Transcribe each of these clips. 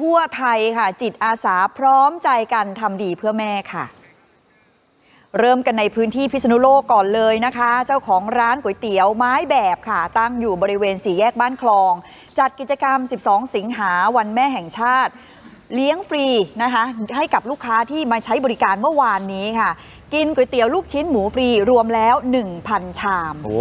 ทั่วไทยค่ะ จิตอาสาพร้อมใจกันทำดีเพื่อแม่ค่ะ เริ่มกันในพื้นที่พิษณุโลกก่อนเลยนะคะ เจ้าของร้านก๋วยเตี๋ยวไม้แบบค่ะ ตั้งอยู่บริเวณสี่แยกบ้านคลอง จัดกิจกรรม 12 สิงหาวันแม่แห่งชาติ เลี้ยงฟรีนะคะ ให้กับลูกค้าที่มาใช้บริการเมื่อวานนี้ค่ะ กินก๋วยเตี๋ยวลูกชิ้นหมูฟรีรวมแล้ว 1,000 ชาม โอ้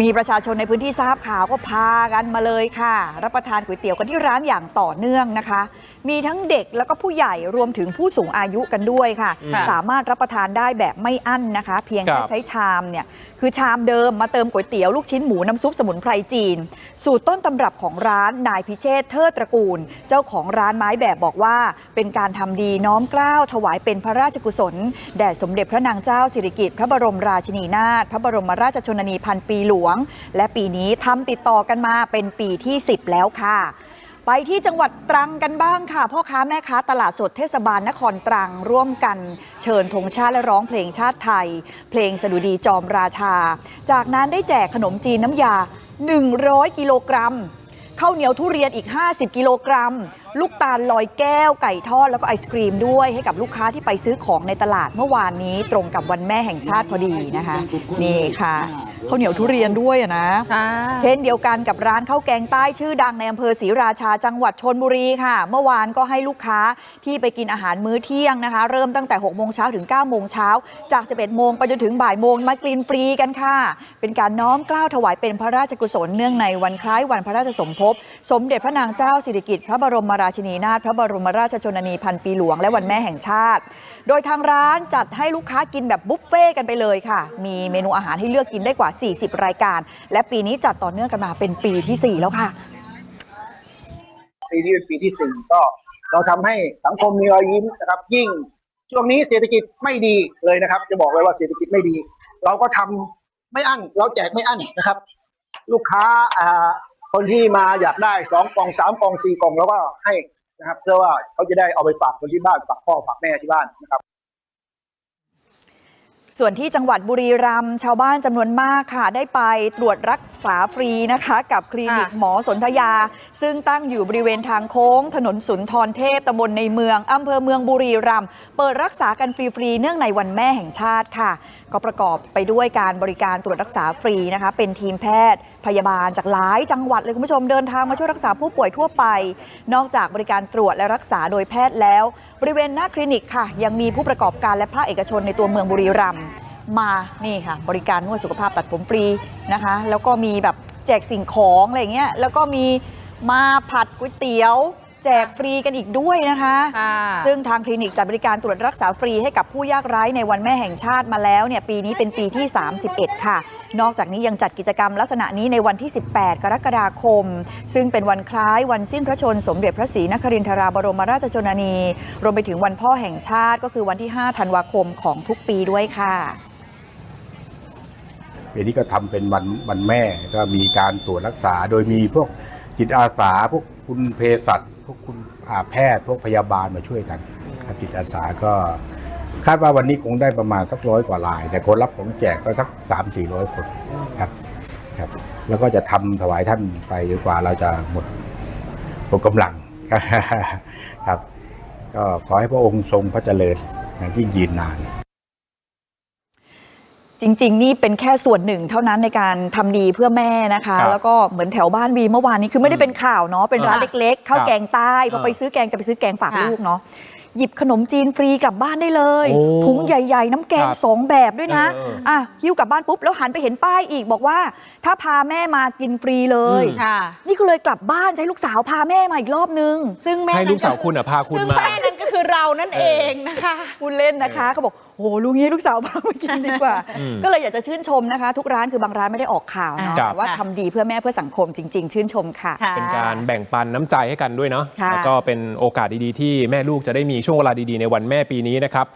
มีประชาชนในพื้นที่ทราบข่าวก็พากันมาเลยค่ะ รับประทานก๋วยเตี๋ยวกันที่ร้านอย่างต่อเนื่องนะคะ มีทั้งเด็กแล้วก็ผู้ใหญ่รวมถึงผู้สูงอายุกันด้วยค่ะค่ะ สามารถรับประทานได้แบบไม่อั้นนะคะ เพียงครัแค่บ ใช้ชามเนี่ยคือชามเดิมมาเติมก๋วยเตี๋ยวลูกชิ้นหมูน้ำซุปสมุนไพรจีน สูตรต้นตำรับของร้านนายพิเชษฐ์เทิดตระกูล เจ้าของร้านไม้แบบบอกว่า เป็นการทำดีน้อมเกล้าวถวายเป็นพระราชกุศล แด่สมเด็จพระนางเจ้าสิริกิติ์พระบรมราชินีนาถพระบรมราชชนนีพันปีหลวง และปีนี้ทำติดต่อกันมาเป็นปีที่ 10 แล้วค่ะไปที่จังหวัดตรังกันบ้างค่ะ พ่อค้าแม่ค้าตลาดสดเทศบาลนครตรังร่วมกัน เชิญธงชาติและร้องเพลงชาติไทย เพลงสดุดีจอมราชา จากนั้นได้แจกขนมจีนน้ำยา 100 กิโลกรัม ข้าวเหนียวทุเรียนอีก 50 กิโลกรัม ลูกตาลลอยแก้วไก่ทอดแล้วก็ไอศครีมด้วย ให้กับลูกค้าที่ไปซื้อของในตลาดเมื่อวานนี้ ตรงกับวันแม่แห่งชาติพอดีนะคะ นี่ค่ะ ข้าวเหนียวทุเรียนด้วยอะนะ ค่ะเช่นเดียวกันกับร้านข้าวแกงใต้ชื่อดังในอำเภอศรีราชาจังหวัดชนบุรีค่ะ เมื่อวานก็ให้ลูกค้าที่ไปกินอาหารมื้อเที่ยงนะคะ เริ่มตั้งแต่6โมงเช้าถึง9โมงเช้าจาก 11โมงไปจนถึงบ่ายโมงมากินฟรีกันค่ะ เป็นการน้อมเกล้าวถวายเป็นพระราชกุศลเนื่องในวันคล้ายวันพระราชสมภพสมเด็จพระนางเจ้าสิริกิติ์พระบรมราชินีนาถพระบรมราชชนนีพันปีหลวงและวันแม่แห่งชาติ โดยทางร้านจัดให้ลูกค้ากินแบบบุฟเฟ่ต์กันไปเลยค่ะ มีเมนูอาหารให้เลือกกินได้กว่า40 รายการ และปีนี้จัดต่อเนื่องกันมาเป็นปีทีสี่4 แล้วค่ะ ปีนี้เป็นปีที่สี่ก็เราทำให้สังคมมีรอยยิ้มนะครับ ยิ่งช่วงนี้เศรษฐกิจไม่ดีเลยนะครับ จะบอกไว้ว่าเศรษฐกิจไม่ดี เราก็ทำไม่อั้น เราแจกไม่อั้นนะครับ ลูกค้าอ่าคนที่มาอยากได้สองกล่องสามกล่องสี่กล่องเราก็ให้นะครับ เพื่อว่าเขาจะได้เอาไปฝากคนที่บ้านฝากพ่อฝากแม่ที่บ้านนะครับ ส่วนที่จังหวัดบุรีรัมย์ชาวบ้านจำนวนมากค่ะ ได้ไปตรวจรัก ษาฟรีนะคะ กับคลินิกค่ะหมอสนธยา ซึ่งตั้งอยู่บริเวณทางโค้ง ถนนสุนทรเทพตำบลในเมืองอำเภอเมืองบุรีรัมย์เปิดรักษากันฟรี ๆ เนื่องในวันแม่แห่งชาติค่ะ ก็ประกอบไปด้วยการบริการตรวจรักษาฟรีนะคะ เป็นทีมแพทย์พยาบาลจากหลายจังหวัดเลยคุณผู้ชมเดินทางมาช่วยรักษาผู้ป่วยทั่วไป นอกจากบริการตรวจและรักษาโดยแพทย์แล้ว บริเวณหน้าคลินิกค่ะ ยังมีผู้ประกอบการและภาคเอกชนในตัวเมืองบุรีรัมย์ มานี่ค่ะ บริการนวดสุขภาพตัดผมฟรีนะคะ แล้วก็มีแบบแจกสิ่งของอะไรอย่างเงี้ยแล้วก็มีมาผัดก๋วยเตี๋ยว แจกฟรีกันอีกด้วยนะคะค่ะซึ่งทางคลินิกจัดบริการตรวจรักษาฟรีให้กับผู้ยากไร้ในวันแม่แห่งชาติมาแล้วเนี่ยปีนี้เป็นปีที่ 31 ค่ะ นอกจากนี้ยังจัดกิจกรรมลักษณะนี้ในวันที่ 18 กรกฎาคม ซึ่งเป็นวันคล้ายวันสิ้นพระชนสมเด็จพระศรีนครินทราบรมราชชนนี รวมไปถึงวันพ่อแห่งชาติก็คือวันที่ 5 ธันวาคมของทุกปีด้วยค่ะ ปีนี้ก็ทำเป็นวันวันแม่ก็มีการตรวจรักษา โดยมีพวกจิตอาสาพวกคุณเภสัชพวกคุณแพทย์ พวกพยาบาลมาช่วยกันครับจิตอาสาก็คาดว่าวันนี้คงได้ประมาณสักร้อยกว่าลาย แต่คนรับของแจกก็สักสามสี่ร้อยคนครับครับ แล้วก็จะทำถวายท่านไปจนกว่าเราจะหมดหมดกำลังครับ ก็ขอให้พระองค์ทรงพระเจริญอย่างยิ่ยืนนาน จริง ๆ นี่เป็นแค่ส่วนหนึ่งเท่านั้นในการทำดีเพื่อแม่นะคะครับแล้วก็เหมือนแถวบ้านวีเมื่อวานนี้คือไม่ได้เป็นข่าวเนาะเป็นร้านค่ะเล็กๆข้าวครับแกงใต้พอเออไปซื้อแกงจะไปซื้อแกงฝากค่ะลูกเนาะหยิบขนมจีนฟรีกลับบ้านได้เลยโอ้ถุงใหญ่ ๆ น้ำแกงครับสองแบบด้วยนะเออเอออะหิ้วกลับบ้านปุ๊บแล้วหันไปเห็นป้ายอีกบอกว่า ถ้าพาแม่มากินฟรีเลยอืมค่ะนี่ก็เลยกลับบ้านจะให้ลูกสาวพาแม่มาอีกรอบนึง ซึ่งแม่ให้ลูกสาวคุณอะพาคุณซึ่งมาแม่นั้นก็คือเรานั่นเองนะคะพูดเล่นนะคะเขาบอกโอ้ลุงนี้ลูกสาวพามากินดีกว่าอืมก็เลยอยากจะชื่นชมนะคะ ทุกร้านคือบางร้านไม่ได้ออกข่าวเนาะครับแต่ว่าทำดีเพื่อแม่เพื่อสังคมจริง ๆ ชื่นชมค่ะค่ะเป็นการแบ่งปันน้ำใจให้กันด้วยเนาะค่ะแล้วก็เป็นโอกาสดีๆ ที่แม่ลูกจะได้มีช่วงเวลาดีๆในวันแม่ปีนี้นะครับ